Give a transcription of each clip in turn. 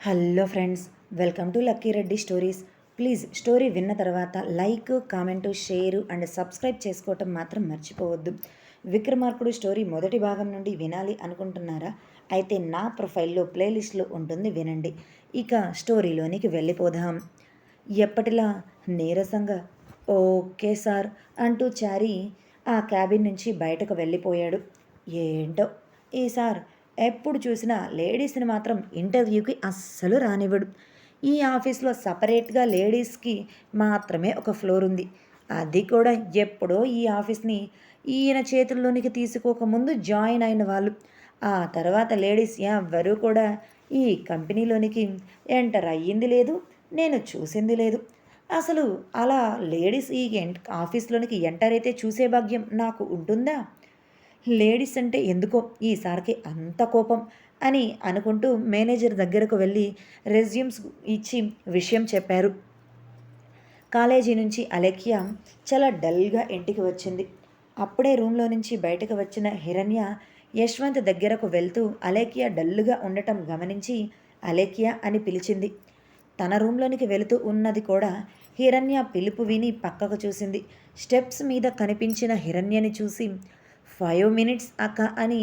Hello friends welcome to Lucky Reddy stories. Please story విన్న తర్వాత like comment share and subscribe చేసుకోవటం మాత్రం మర్చిపోవద్దు. విక్రమార్కుడు స్టోరీ మొదటి భాగం నుండి వినాలి అనుకుంటున్నారా? అయితే నా ప్రొఫైల్లో ప్లేలిస్ట్లో ఉంటుంది వినండి. ఇక స్టోరీలోనికి వెళ్ళిపోదాం. ఎప్పటిలా? నీరసంగా. ఓకే సార్ అంటూ చారి ఆ క్యాబిన్ నుంచి బయటకు వెళ్ళిపోయాడు. ఏంటో? ఈ సార్ ఎప్పుడు చూసినా లేడీస్ని మాత్రం ఇంటర్వ్యూకి అస్సలు రానివ్వడు. ఈ ఆఫీస్లో సపరేట్గా లేడీస్కి మాత్రమే ఒక ఫ్లోర్ ఉంది. అది కూడా ఎప్పుడో ఈ ఆఫీస్ని ఈయన చేతుల్లోనికి తీసుకోకముందు జాయిన్ అయిన వాళ్ళు. ఆ తర్వాత లేడీస్ ఎవ్వరూ కూడా ఈ కంపెనీలోనికి ఎంటర్ అయ్యింది లేదు నేను చూసింది లేదు. అసలు అలా లేడీస్ ఈ ఆఫీస్లోనికి ఎంటర్ అయితే చూసే భాగ్యం నాకు ఉంటుందా? లేడీస్ అంటే ఎందుకో ఈసారికి అంత కోపం అని అనుకుంటూ మేనేజర్ దగ్గరకు వెళ్ళి రెజ్యూమ్స్ ఇచ్చి విషయం చెప్పారు. కాలేజీ నుంచి అలెక్య చాలా డల్గా ఇంటికి వచ్చింది. అప్పుడే రూమ్లో నుంచి బయటకు వచ్చిన హిరణ్య యశ్వంత్ దగ్గరకు వెళ్తూ అలేఖ్య డల్లుగా ఉండటం గమనించి అలేఖ్య అని పిలిచింది. తన రూమ్లోనికి వెళుతూ ఉన్నది కూడా హిరణ్య పిలుపు విని పక్కకు చూసింది. స్టెప్స్ మీద కనిపించిన హిరణ్యని చూసి ఫైవ్ మినిట్స్ అక్క అని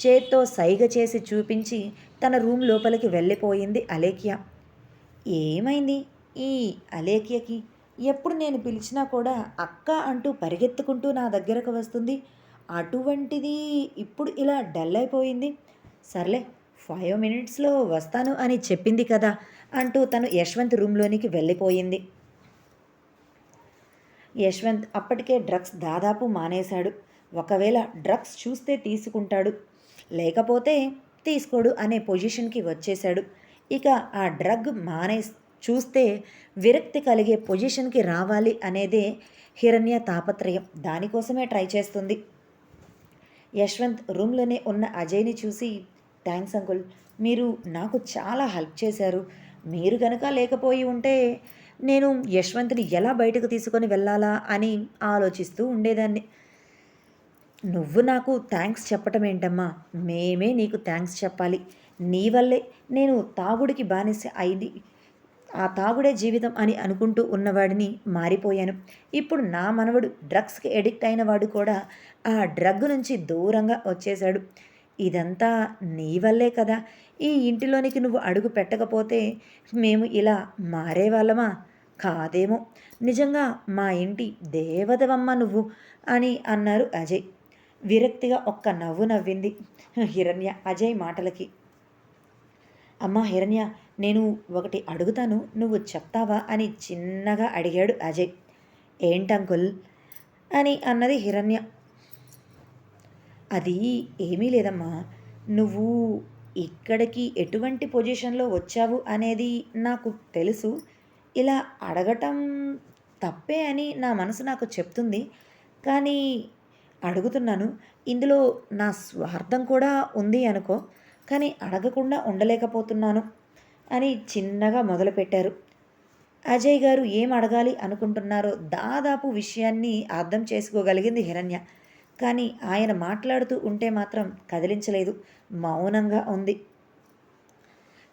చేత్తో సైగ చేసి చూపించి తన రూమ్ లోపలికి వెళ్ళిపోయింది అలేఖ్య. ఏమైంది ఈ అలేఖ్యకి? ఎప్పుడు నేను పిలిచినా కూడా అక్క అంటూ పరిగెత్తుకుంటూ నా దగ్గరకు వస్తుంది. అటువంటిది ఇప్పుడు ఇలా డల్ అయిపోయింది. సర్లే ఫైవ్ మినిట్స్లో వస్తాను అని చెప్పింది కదా అంటూ తను యశ్వంత్ రూమ్లోనికి వెళ్ళిపోయింది. యశ్వంత్ అప్పటికే డ్రగ్స్ దాదాపు మానేశాడు. ఒకవేళ డ్రగ్స్ చూస్తే తీసుకుంటాడు లేకపోతే తీసుకోడు అనే పొజిషన్కి వచ్చేశాడు. ఇక ఆ డ్రగ్ మానే చూస్తే విరక్తి కలిగే పొజిషన్కి రావాలి అనేదే హిరణ్య తాపత్రయం. దానికోసమే ట్రై చేస్తుంది. యశ్వంత్ రూమ్లోనే ఉన్న అజయ్ని చూసి థ్యాంక్స్ అంకుల్ మీరు నాకు చాలా హెల్ప్ చేశారు. మీరు కనుక లేకపోయి ఉంటే నేను యశ్వంత్ని ఎలా బయటకు తీసుకొని వెళ్ళాలా? అని ఆలోచిస్తూ ఉండేదాన్ని. నువ్వు నాకు థ్యాంక్స్ చెప్పటం ఏంటమ్మా? మేమే నీకు థ్యాంక్స్ చెప్పాలి. నీ వల్లే నేను తాగుడికి బానిస అయింది ఆ తాగుడే జీవితం అని అనుకుంటూ ఉన్నవాడిని మారిపోయాను. ఇప్పుడు నా మనవడు డ్రగ్స్కి ఎడిక్ట్ అయిన వాడు కూడా ఆ డ్రగ్ నుంచి దూరంగా వచ్చేశాడు. ఇదంతా నీ వల్లే కదా. ఈ ఇంటిలోనికి నువ్వు అడుగు పెట్టకపోతే మేము ఇలా మారేవాళ్ళమా? కాదేమో. నిజంగా మా ఇంటి దేవతవమ్మ నువ్వు అని అన్నారు అజయ్. విరక్తిగా ఒక్క నవ్వు నవ్వింది హిరణ్య అజయ్ మాటలకి. అమ్మా హిరణ్య నేను ఒకటి అడుగుతాను నువ్వు చెప్తావా అని చిన్నగా అడిగాడు అజయ్. ఏంటంకుల్ అని అన్నది హిరణ్య. అది ఏమీ లేదమ్మా నువ్వు ఇక్కడికి ఎటువంటి పొజిషన్లో వచ్చావు అనేది నాకు తెలుసు. ఇలా అడగటం తప్పే అని నా మనసు నాకు చెప్తుంది. కానీ అడుగుతున్నాను. ఇందులో నా స్వార్థం కూడా ఉంది అనుకో కానీ అడగకుండా ఉండలేకపోతున్నాను అని చిన్నగా మొదలుపెట్టారు. అజయ్ గారు ఏం అడగాలి అనుకుంటున్నారో దాదాపు విషయాన్ని అర్థం చేసుకోగలిగింది హిరణ్య. కానీ ఆయన మాట్లాడుతూ ఉంటే మాత్రం కదిలించలేదు. మౌనంగా ఉంది.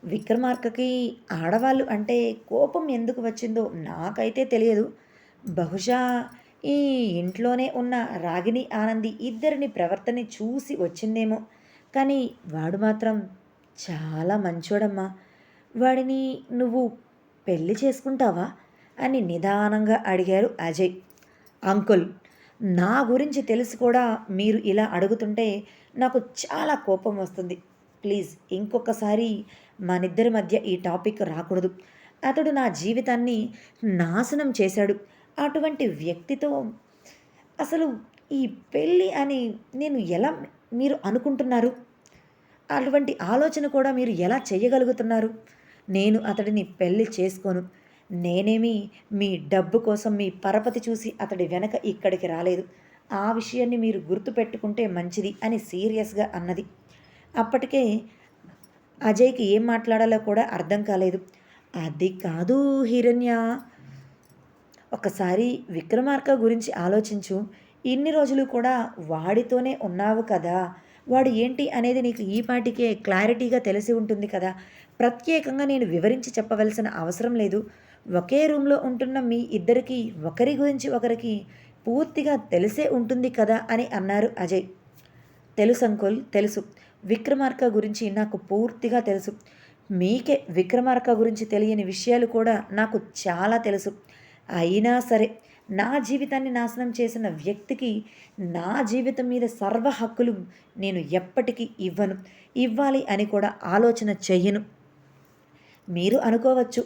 విక్రమార్కకి ఆడవాళ్ళు అంటే కోపం ఎందుకు వచ్చిందో నాకైతే తెలియదు. బహుశా ఈ ఇంట్లోనే ఉన్న రాగిని ఆనంది ఇద్దరిని ప్రవర్తన చూసి వచ్చిందేమో. కానీ వాడు మాత్రం చాలా మంచోడమ్మా. వాడిని నువ్వు పెళ్ళి చేసుకుంటావా? అని నిదానంగా అడిగారు అజయ్. అంకుల్ నా గురించి తెలిసి కూడా మీరు ఇలా అడుగుతుంటే నాకు చాలా కోపం వస్తుంది. ప్లీజ్ ఇంకొకసారి మనిద్దరి మధ్య ఈ టాపిక్ రాకూడదు. అతడు నా జీవితాన్ని నాశనం చేశాడు. అటువంటి వ్యక్తితో అసలు ఈ పెళ్ళి అని నేను ఎలా మీరు అనుకుంటున్నారు? అటువంటి ఆలోచన కూడా మీరు ఎలా చేయగలుగుతున్నారు? నేను అతడిని పెళ్ళి చేసుకోను. నేనేమి మీ డబ్బు కోసం మీ పరపతి చూసి అతడి వెనక ఇక్కడికి రాలేదు. ఆ విషయాన్ని మీరు గుర్తుపెట్టుకుంటే మంచిది అని సీరియస్గా అన్నది. అప్పటికే అజయ్కి ఏం మాట్లాడాలో కూడా అర్థం కాలేదు. అది కాదు హిరణ్య. ఒకసారి విక్రమార్క గురించి ఆలోచించు. ఇన్ని రోజులు కూడా వాడితోనే ఉన్నావు కదా. వాడు ఏంటి అనేది నీకు ఈ పాటికే క్లారిటీగా తెలిసి ఉంటుంది కదా. ప్రత్యేకంగా నేను వివరించి చెప్పవలసిన అవసరం లేదు. ఒకే రూమ్లో ఉంటున్న మీ ఇద్దరికి ఒకరి గురించి ఒకరికి పూర్తిగా తెలిసే ఉంటుంది కదా అని అన్నారు అజయ్. తెలుసు అంకుల్ తెలుసు. విక్రమార్క గురించి నాకు పూర్తిగా తెలుసు. మీకే విక్రమార్క గురించి తెలియని విషయాలు కూడా నాకు చాలా తెలుసు. అయినా సరే నా జీవితాన్ని నాశనం చేసిన వ్యక్తికి నా జీవితం మీద సర్వ హక్కులు నేను ఎప్పటికీ ఇవ్వను. ఇవ్వాలి అని కూడా ఆలోచన చెయ్యను. మీరు అనుకోవచ్చు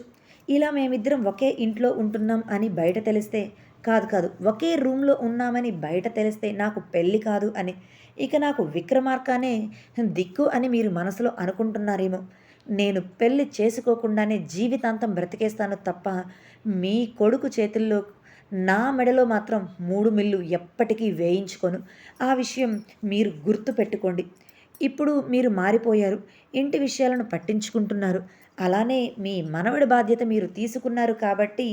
ఇలా మేమిద్దరం ఒకే ఇంట్లో ఉంటున్నాం అని బయట తెలిస్తే కాదు కాదు ఒకే రూమ్లో ఉన్నామని బయట తెలిస్తే నాకు పెళ్ళి కాదు అని. ఇక నాకు విక్రమార్కానే దిక్కు అని మీరు మనసులో అనుకుంటున్నారేమో. నేను పెళ్ళి చేసుకోకుండానే జీవితాంతం బ్రతికేస్తాను తప్ప మీ కొడుకు చేతుల్లో నా మెడలో మాత్రం మూడు మిల్లు ఎప్పటికీ వేయించుకొను. ఆ విషయం మీరు గుర్తు పెట్టుకోండి ఇప్పుడు మీరు మారిపోయారు. ఇంటి విషయాలను పట్టించుకుంటున్నారు. అలానే మీ మనవడి బాధ్యత మీరు తీసుకున్నారు కాబట్టి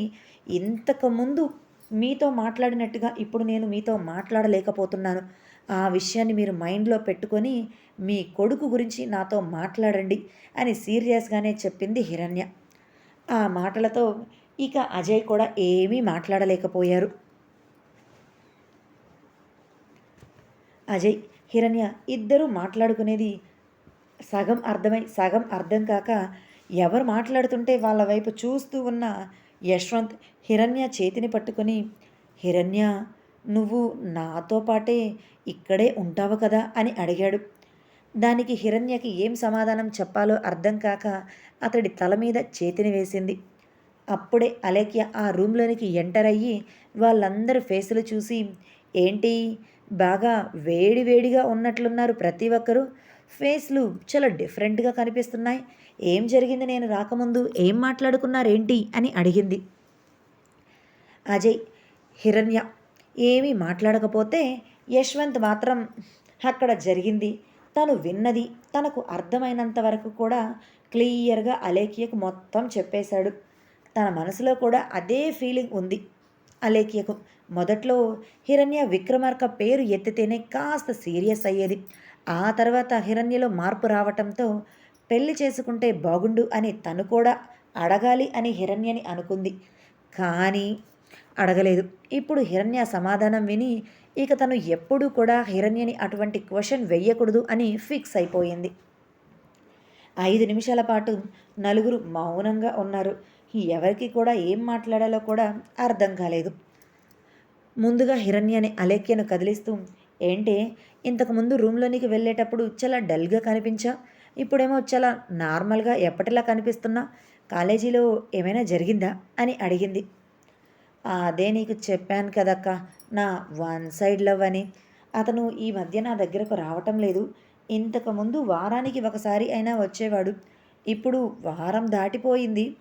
ఇంతకుముందు మీతో మాట్లాడినట్టుగా ఇప్పుడు నేను మీతో మాట్లాడలేకపోతున్నాను. ఆ విషయాన్ని మీరు మైండ్లో పెట్టుకొని మీ కొడుకు గురించి నాతో మాట్లాడండి అని సీరియస్గానే చెప్పింది హిరణ్య. ఆ మాటలతో ఇక అజయ్ కూడా ఏమీ మాట్లాడలేకపోయారు. అజయ్ హిరణ్య ఇద్దరూ మాట్లాడుకునేది సగం అర్థమై సగం అర్థం కాక ఎవరు మాట్లాడుతుంటే వాళ్ళ వైపు చూస్తూ ఉన్న యశ్వంత్ హిరణ్య చేతిని పట్టుకొని హిరణ్య నువ్వు నాతో పాటే ఇక్కడే ఉంటావు కదా అని అడిగాడు. దానికి హిరణ్యకి ఏం సమాధానం చెప్పాలో అర్థం కాక అతడి తల మీద చేతిని వేసింది. అప్పుడే అలేఖ్య ఆ రూమ్లోనికి ఎంటర్ అయ్యి వాళ్ళందరి ఫేసులు చూసి ఏంటి బాగా వేడి వేడిగా ఉన్నట్లున్నారు ప్రతి ఒక్కరూ. ఫేస్లు చాలా డిఫరెంట్గా కనిపిస్తున్నాయి. ఏం జరిగింది నేను రాకముందు? ఏం మాట్లాడుకున్నారేంటి? అని అడిగింది. అజయ్ హిరణ్య ఏమీ మాట్లాడకపోతే యశ్వంత్ మాత్రం అక్కడ జరిగింది. తను విన్నది తనకు అర్థమైనంత వరకు కూడా క్లియర్గా అలేఖ్యకు మొత్తం చెప్పేశాడు. తన మనసులో కూడా అదే ఫీలింగ్ ఉంది అలేఖ్యకు. మొదట్లో హిరణ్య విక్రమార్క పేరు ఎత్తితేనే కాస్త సీరియస్ అయ్యేది. ఆ తర్వాత హిరణ్యలో మార్పు రావటంతో పెళ్ళి చేసుకుంటే బాగుండు అని తను కూడా అడగాలి అని హిరణ్యని అనుకుంది. కానీ అడగలేదు. ఇప్పుడు హిరణ్య సమాధానం విని ఇక తను ఎప్పుడూ కూడా హిరణ్యని అటువంటి క్వశ్చన్ వెయ్యకూడదు అని ఫిక్స్ అయిపోయింది. ఐదు నిమిషాల పాటు నలుగురు మౌనంగా ఉన్నారు. ఎవరికి కూడా ఏం మాట్లాడాలో కూడా అర్థం కాలేదు. ముందుగా హిరణ్యని అలేఖ్యను కదిలిస్తూ ఏంటే ఇంతకుముందు రూమ్లోనికి వెళ్ళేటప్పుడు చాలా డల్గా కనిపించా? ఇప్పుడేమో చాలా నార్మల్గా ఎప్పటిలా కనిపిస్తున్నా? కాలేజీలో ఏమైనా జరిగిందా? అని అడిగింది. అదే నీకు చెప్పాను కదక్క. నా వన్ సైడ్ లవ్ అని. అతను ఈ మధ్య నా దగ్గరకు రావటం లేదు. ఇంతకుముందు వారానికి ఒకసారి అయినా వచ్చేవాడు. ఇప్పుడు వారం దాటిపోయింది.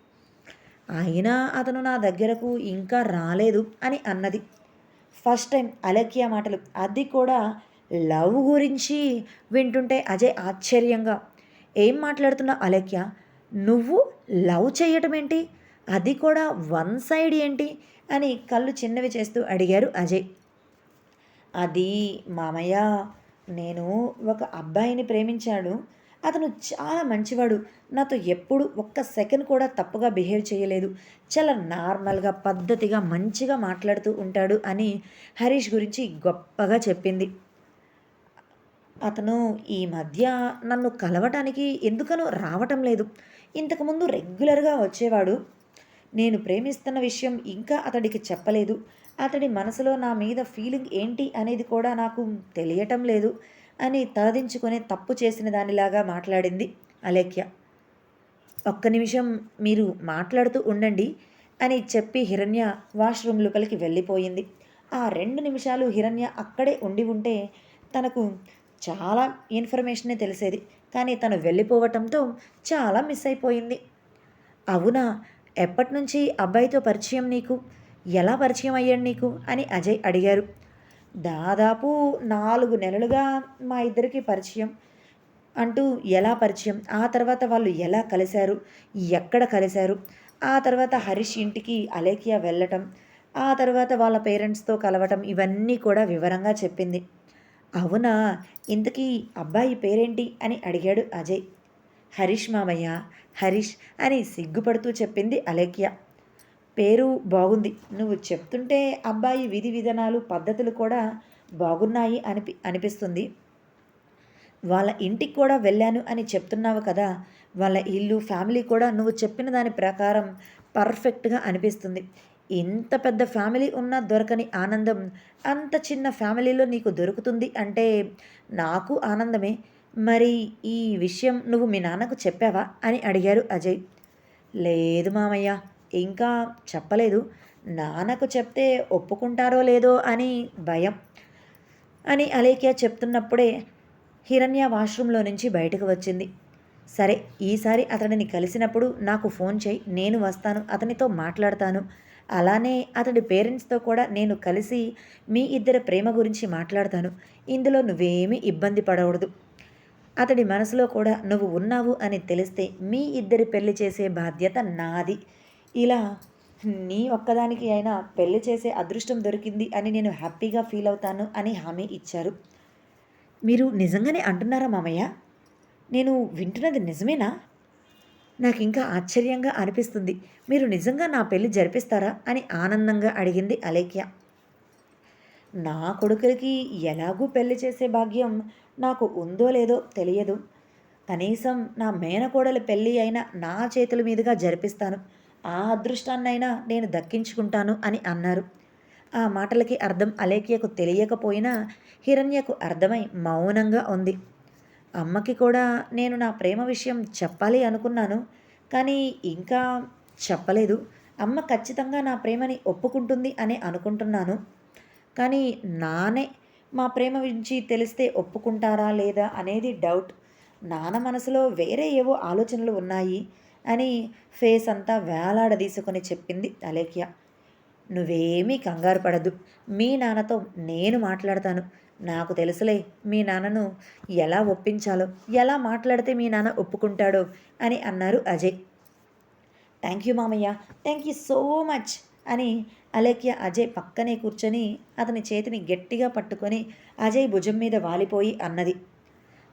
అయినా అతను నా దగ్గరకు ఇంకా రాలేదు అని అన్నది. ఫస్ట్ టైం అలక్య మాటలు. అది కూడా లవ్ గురించి వింటుంటే అజయ్ ఆశ్చర్యంగా. ఏం మాట్లాడుతున్నా అలక్య నువ్వు లవ్ చేయటం ఏంటి అది కూడా వన్ సైడ్ ఏంటి? అని కళ్ళు చిన్నవి చేస్తూ అడిగారు అజయ్. అది మామయ్య నేను ఒక అబ్బాయిని ప్రేమించాడు. అతను చాలా మంచివాడు. నాతో ఎప్పుడు ఒక్క సెకండ్ కూడా తప్పుగా బిహేవ్ చేయలేదు. చాలా నార్మల్గా పద్ధతిగా మంచిగా మాట్లాడుతూ ఉంటాడు అని హరీష్ గురించి గొప్పగా చెప్పింది. అతను ఈ మధ్య నన్ను కలవటానికి ఎందుకనో రావటం లేదు. ఇంతకుముందు రెగ్యులర్గా వచ్చేవాడు. నేను ప్రేమిస్తున్న విషయం ఇంకా అతడికి చెప్పలేదు. అతడి మనసులో నా మీద ఫీలింగ్ ఏంటి అనేది కూడా నాకు తెలియటం లేదు అని తలదించుకునే తప్పు చేసిన దానిలాగా మాట్లాడింది అలేఖ్య. ఒక్క నిమిషం మీరు మాట్లాడుతూ ఉండండి అని చెప్పి హిరణ్య వాష్రూమ్ లోపలికి వెళ్ళిపోయింది. ఆ రెండు నిమిషాలు హిరణ్య అక్కడే ఉండి ఉంటే తనకు చాలా ఇన్ఫర్మేషనే తెలిసేది. కానీ తను వెళ్ళిపోవటంతో చాలా మిస్ అయిపోయింది. అవునా? ఎప్పటి నుంచి అబ్బాయితో పరిచయం నీకు? ఎలా పరిచయం అయ్యాడు నీకు? అని అజయ్ అడిగారు. దాదాపు నాలుగు నెలలుగా మా ఇద్దరికి పరిచయం అంటూ ఎలా పరిచయం? ఆ తర్వాత వాళ్ళు ఎలా కలిశారు? ఎక్కడ కలిశారు? ఆ తర్వాత హరీష్ ఇంటికి అలేఖ్య వెళ్ళటం ఆ తర్వాత వాళ్ళ పేరెంట్స్తో కలవటం ఇవన్నీ కూడా వివరంగా చెప్పింది. అవునా? ఇంతకీ అబ్బాయి పేరేంటి? అని అడిగాడు అజయ్. హరీష్ మామయ్య హరీష్ అని సిగ్గుపడుతూ చెప్పింది అలేఖ్య. పేరు బాగుంది. నువ్వు చెప్తుంటే అబ్బాయి విధి విధానాలు పద్ధతులు కూడా బాగున్నాయి అనిపి అనిపిస్తుంది. వాళ్ళ ఇంటికి కూడా వెళ్ళాను అని చెప్తున్నావు కదా వాళ్ళ ఇల్లు ఫ్యామిలీ కూడా నువ్వు చెప్పిన దాని ప్రకారం పర్ఫెక్ట్గా అనిపిస్తుంది. ఇంత పెద్ద ఫ్యామిలీ ఉన్నా దొరకని ఆనందం అంత చిన్న ఫ్యామిలీలో నీకు దొరుకుతుంది అంటే నాకు ఆనందమే. మరి ఈ విషయం నువ్వు మీ నాన్నకు చెప్పావా? అని అడిగారు అజయ్. లేదు మామయ్య ఇంకా చెప్పలేదు. నాన్నకు చెప్తే ఒప్పుకుంటారో లేదో అని భయం. అని అలేఖ్య చెప్తున్నప్పుడే హిరణ్య వాష్రూమ్లో నుంచి బయటకు వచ్చింది. సరే ఈసారి అతడిని కలిసినప్పుడు నాకు ఫోన్ చేయి నేను వస్తాను అతనితో మాట్లాడతాను. అలానే అతడి పేరెంట్స్తో కూడా నేను కలిసి మీ ఇద్దరి ప్రేమ గురించి మాట్లాడతాను. ఇందులో నువ్వేమీ ఇబ్బంది పడకూడదు. అతడి మనసులో కూడా నువ్వు ఉన్నావు అని తెలిస్తే మీ ఇద్దరి పెళ్ళి చేసే బాధ్యత నాది. ఇలా నీ ఒక్కదానికి అయినా పెళ్ళి చేసే అదృష్టం దొరికింది అని నేను హ్యాపీగా ఫీల్ అవుతాను అని హామీ ఇచ్చారు. మీరు నిజంగానే అంటున్నారా మామయ్య? నేను వింటున్నది నిజమేనా? నాకు ఇంకా ఆశ్చర్యంగా అనిపిస్తుంది. మీరు నిజంగా నా పెళ్ళి జరిపిస్తారా అని ఆనందంగా అడిగింది అలేఖ్య. నా కొడుకులకి ఎలాగూ పెళ్ళి చేసే భాగ్యం నాకు ఉందో లేదో తెలియదు. కనీసం నా మేనకోడలు పెళ్ళి అయినా నా చేతుల మీదుగా జరిపిస్తాను. ఆ అదృష్టాన్నైనా నేను దక్కించుకుంటాను అని అన్నారు. ఆ మాటలకి అర్థం అలేఖ్యకు తెలియకపోయినా హిరణ్యకు అర్థమై మౌనంగా ఉంది. అమ్మకి కూడా నేను నా ప్రేమ విషయం చెప్పాలి అనుకున్నాను కానీ ఇంకా చెప్పలేదు. అమ్మ ఖచ్చితంగా నా ప్రేమని ఒప్పుకుంటుంది అని అనుకుంటున్నాను. కానీ నానే మా ప్రేమ గురించి తెలిస్తే ఒప్పుకుంటారా లేదా అనేది డౌట్. నాన్న మనసులో వేరే ఏవో ఆలోచనలు ఉన్నాయి అని ఫేస్ అంతా వేలాడదీసుకొని చెప్పింది అలేఖ్య. నువ్వేమీ కంగారు పడద్దు మీ నాన్నతో నేను మాట్లాడతాను. నాకు తెలుసులే మీ నాన్నను ఎలా ఒప్పించాలో ఎలా మాట్లాడితే మీ నాన్న ఒప్పుకుంటాడో అని అన్నారు అజయ్. థ్యాంక్ యూ మామయ్య. థ్యాంక్ యూ సో మచ్ అని అలేఖ్య అజయ్ పక్కనే కూర్చొని అతని చేతిని గట్టిగా పట్టుకొని అజయ్ భుజం మీద వాలిపోయి అన్నది.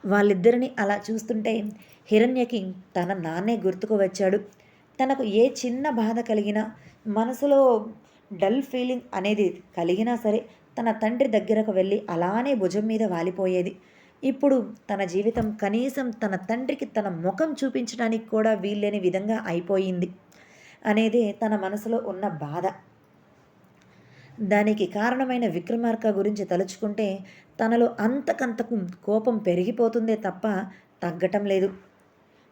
వాళ్ళిద్దరిని అలా చూస్తుంటే హిరణ్యకి తన నాన్నే గుర్తుకు వచ్చాడు. తనకు ఏ చిన్న బాధ కలిగినా మనసులో డల్ ఫీలింగ్ అనేది కలిగినా సరే తన తండ్రి దగ్గరకు వెళ్ళి అలానే భుజం మీద వాలిపోయేది. ఇప్పుడు తన జీవితం కనీసం తన తండ్రికి తన ముఖం చూపించడానికి కూడా వీల్లేని విధంగా అయిపోయింది. అనేదే తన మనసులో ఉన్న బాధ. దానికి కారణమైన విక్రమార్క గురించి తలుచుకుంటే తనలో అంతకంతకు కోపం పెరిగిపోతుందే తప్ప తగ్గటం లేదు.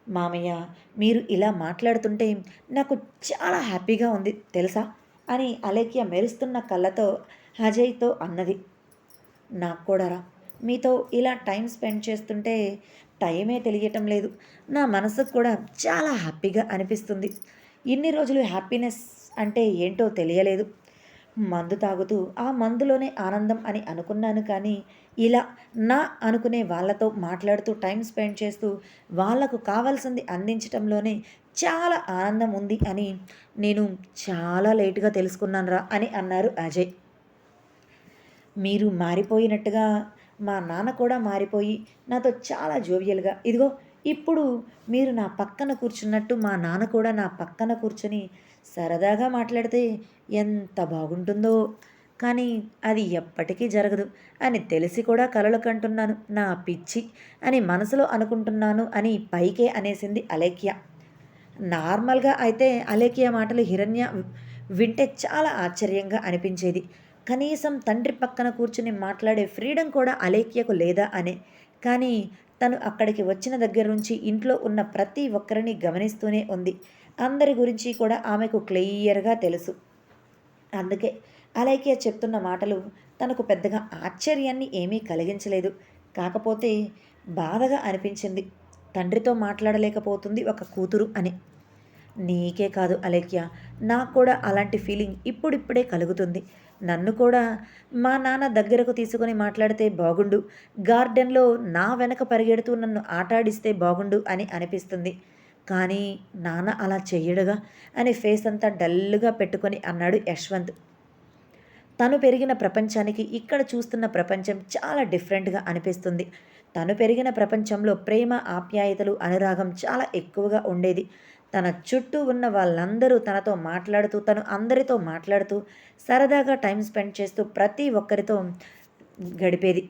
మామయ్య మీరు ఇలా మాట్లాడుతుంటే నాకు చాలా హ్యాపీగా ఉంది తెలుసా? అని అలేఖ్య మెరుస్తున్న కళ్ళతో అజయ్తో అన్నది. నాకు కూడా రా. మీతో ఇలా టైం స్పెండ్ చేస్తుంటే టైమే తెలియటం లేదు. నా మనసుకు కూడా చాలా హ్యాపీగా అనిపిస్తుంది. ఇన్ని రోజులు హ్యాపీనెస్ అంటే ఏంటో తెలియలేదు. మందు తాగుతూ ఆ మందులోనే ఆనందం అని అనుకున్నాను కానీ ఇలా నా అనుకునే వాళ్ళతో మాట్లాడుతూ టైం స్పెండ్ చేస్తూ వాళ్ళకు కావాల్సింది అందించటంలోనే చాలా ఆనందం ఉంది అని నేను చాలా లేటుగా తెలుసుకున్నాను రా అని అన్నారు అజయ్. మీరు మారిపోయినట్టుగా మా నాన్న కూడా మారిపోయి నాతో చాలా జోవియల్గా ఇదిగో ఇప్పుడు మీరు నా పక్కన కూర్చున్నట్టు మా నాన్న కూడా నా పక్కన కూర్చొని సరదాగా మాట్లాడితే ఎంత బాగుంటుందో. కానీ అది ఎప్పటికీ జరగదు అని తెలిసి కూడా కలలు కంటున్నాను నా పిచ్చి అని మనసులో అనుకుంటున్నాను అని పైకే అనేసింది అలేఖ్య. నార్మల్గా అయితే అలేఖ్య మాటలు హిరణ్య వింటే చాలా ఆశ్చర్యంగా అనిపించేది. కనీసం తండ్రి పక్కన కూర్చుని మాట్లాడే ఫ్రీడమ్ కూడా అలేఖ్యకు లేదా అనే. కానీ తను అక్కడికి వచ్చిన దగ్గర నుంచి ఇంట్లో ఉన్న ప్రతి ఒక్కరిని గమనిస్తూనే ఉంది. అందరి గురించి కూడా ఆమెకు క్లియర్గా తెలుసు. అందుకే అలేఖ్య చెప్తున్న మాటలు తనకు పెద్దగా ఆశ్చర్యాన్ని ఏమీ కలిగించలేదు. కాకపోతే బాధగా అనిపించింది. తండ్రితో మాట్లాడలేకపోతుంది ఒక కూతురు అని. నీకే కాదు అలేఖ్య నాకు కూడా అలాంటి ఫీలింగ్ ఇప్పుడిప్పుడే కలుగుతుంది. నన్ను కూడా మా నాన్న దగ్గరకు తీసుకొని మాట్లాడితే బాగుండు. గార్డెన్లో నా వెనక పరిగెడుతూ నన్ను ఆటాడిస్తే బాగుండు అని అనిపిస్తుంది. కానీ నాన్న అలా చెయ్యడుగా అని ఫేస్ అంతా డల్గా పెట్టుకొని అన్నాడు యశ్వంత్. తను పెరిగిన ప్రపంచానికి ఇక్కడ చూస్తున్న ప్రపంచం చాలా డిఫరెంట్గా అనిపిస్తుంది. తను పెరిగిన ప్రపంచంలో ప్రేమ ఆప్యాయతలు అనురాగం చాలా ఎక్కువగా ఉండేది. తన చుట్టూ ఉన్న వాళ్ళందరూ తనతో మాట్లాడుతూ తను అందరితో మాట్లాడుతూ సరదాగా టైం స్పెండ్ చేస్తూ ప్రతి ఒక్కరితో గడిపేది.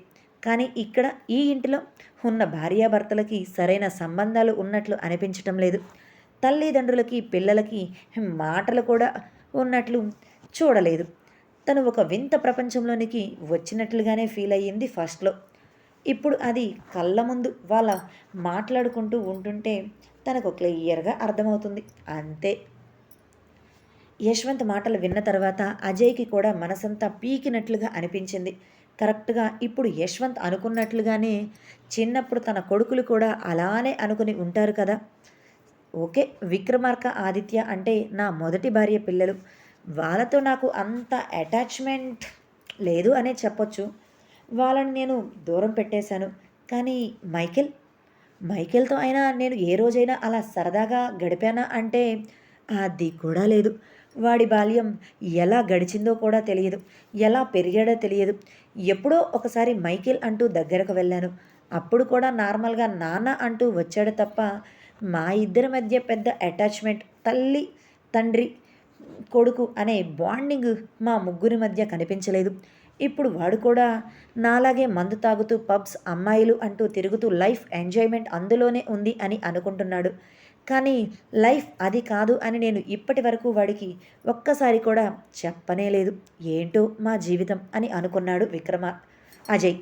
కానీ ఇక్కడ ఈ ఇంటిలో ఉన్న భార్యాభర్తలకి సరైన సంబంధాలు ఉన్నట్లు అనిపించటం లేదు. తల్లిదండ్రులకి పిల్లలకి మాటలు కూడా ఉన్నట్లు చూడలేదు. తను ఒక వింత ప్రపంచంలోనికి వచ్చినట్లుగానే ఫీల్ అయ్యింది ఫస్ట్లో. ఇప్పుడు అది కళ్ళ ముందు వాళ్ళ మాట్లాడుకుంటూ ఉంటుంటే తనకు క్లియర్గా అర్థమవుతుంది. అంతే. యశ్వంత్ మాటలు విన్న తర్వాత అజయ్కి కూడా మనసంతా పీకినట్లుగా అనిపించింది. కరెక్ట్గా ఇప్పుడు యశ్వంత్ అనుకున్నట్లుగానే చిన్నప్పుడు తన కొడుకులు కూడా అలానే అనుకుని ఉంటారు కదా. ఓకే విక్రమార్క ఆదిత్య అంటే నా మొదటి భార్య పిల్లలు. వాళ్ళతో నాకు అంత అటాచ్మెంట్ లేదు అనే చెప్పొచ్చు. వాళ్ళని నేను దూరం పెట్టేశాను. కానీ మైకెల్ మైకేల్తో అయినా నేను ఏ రోజైనా అలా సరదాగా గడిపానా అంటే అది కూడా లేదు. వాడి బాల్యం ఎలా గడిచిందో కూడా తెలియదు. ఎలా పెరిగాడో తెలియదు. ఎప్పుడో ఒకసారి మైకేల్ అంటూ దగ్గరకు వెళ్ళాను. అప్పుడు కూడా నార్మల్గా నాన్న అంటూ వచ్చాడు తప్ప మా ఇద్దరి మధ్య పెద్ద అటాచ్మెంట్ తల్లి తండ్రి కొడుకు అనే బాండింగ్ మా ముగ్గురి మధ్య కనిపించలేదు. ఇప్పుడు వాడు కూడా నాలాగే మందు తాగుతూ పబ్స్ అమ్మాయిలు అంటూ తిరుగుతూ లైఫ్ ఎంజాయ్మెంట్ అందులోనే ఉంది అని అనుకుంటున్నాడు. కానీ లైఫ్ అది కాదు అని నేను ఇప్పటి వరకు వాడికి ఒక్కసారి కూడా చెప్పనే లేదు. ఏంటో మా జీవితం అని అనుకున్నాడు విక్రమ అజయ్